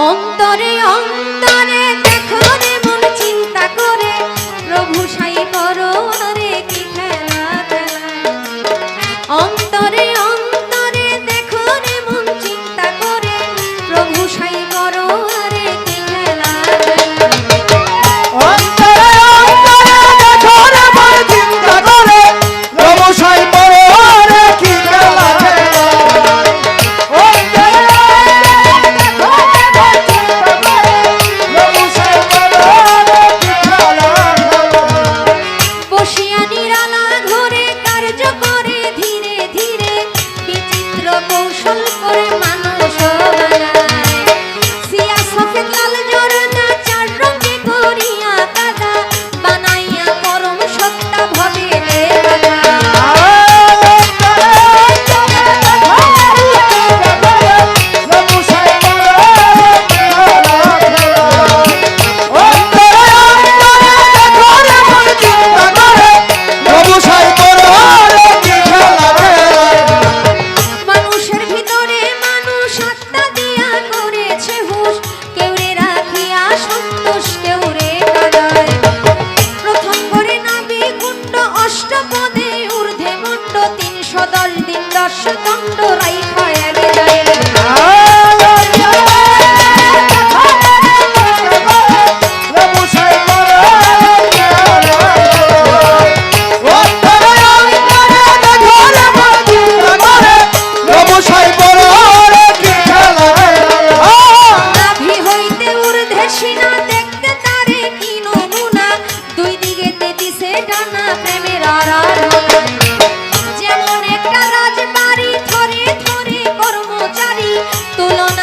অন্তরে অন্তরে যেমন একটা রাজবাড়ি থরে থরে কর্মচারী তুলনা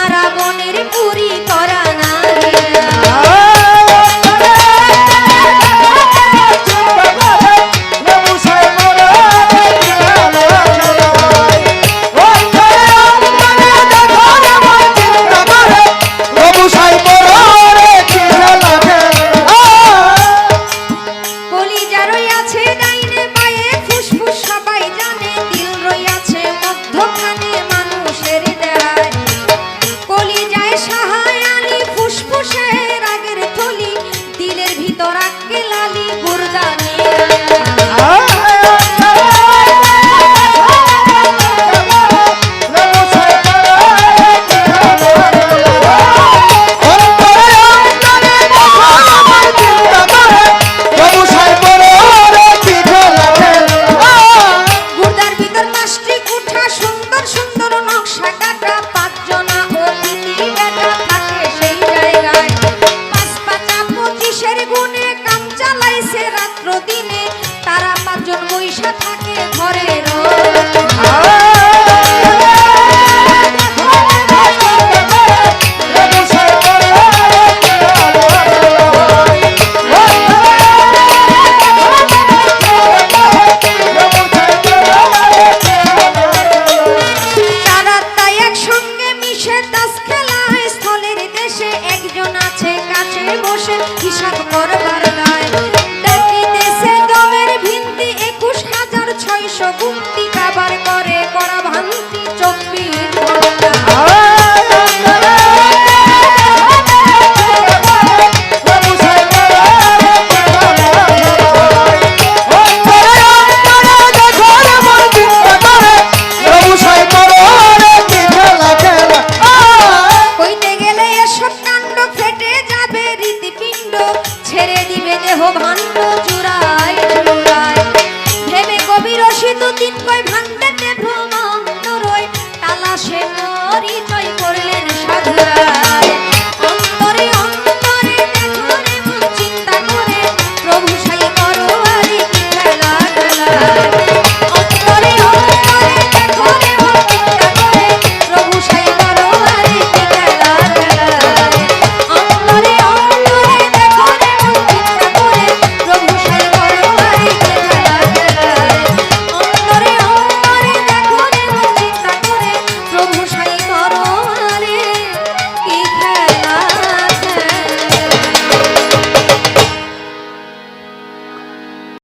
ভক্তি কাবার কর।